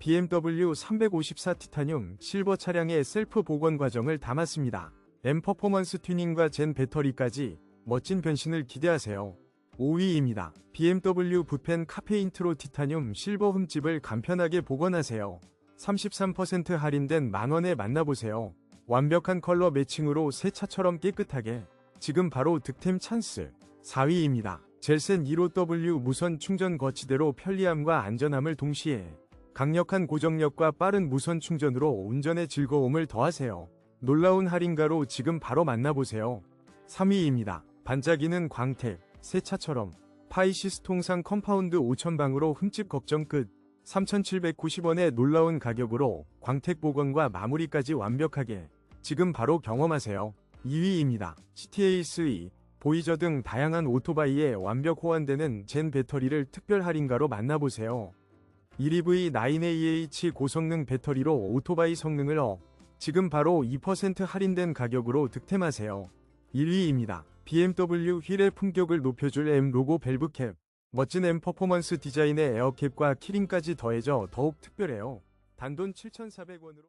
BMW 354 티타늄 실버 차량의 셀프 복원 과정을 담았습니다. M 퍼포먼스 튜닝과 젠 배터리까지 멋진 변신을 기대하세요. 5위입니다. BMW 붓펜 카페인트로 티타늄 실버 흠집을 간편하게 복원하세요. 33% 할인된 만원에 만나보세요. 완벽한 컬러 매칭으로 새 차처럼 깨끗하게 지금 바로 득템 찬스 4위입니다. 젤센 15W 무선 충전 거치대로 편리함과 안전함을 동시에 강력한 고정력과 빠른 무선 충전으로 운전의 즐거움을 더하세요. 놀라운 할인가로 지금 바로 만나보세요. 3위입니다. 반짝이는 광택, 새 차처럼 파이시스 통상 컴파운드 5000방으로 흠집 걱정 끝 3,790원의 놀라운 가격으로 광택 복원과 마무리까지 완벽하게 지금 바로 경험하세요. 2위입니다. CTA-3 보이저 등 다양한 오토바이에 완벽 호환되는 젠 배터리를 특별 할인가로 만나보세요. 1EV 9AH 고성능 배터리로 오토바이 성능을 업. 지금 바로 2% 할인된 가격으로 득템하세요. 1위입니다. BMW 휠의 품격을 높여줄 M 로고 밸브 캡. 멋진 M 퍼포먼스 디자인의 에어캡과 키링까지 더해져 더욱 특별해요. 단돈 7,400원으로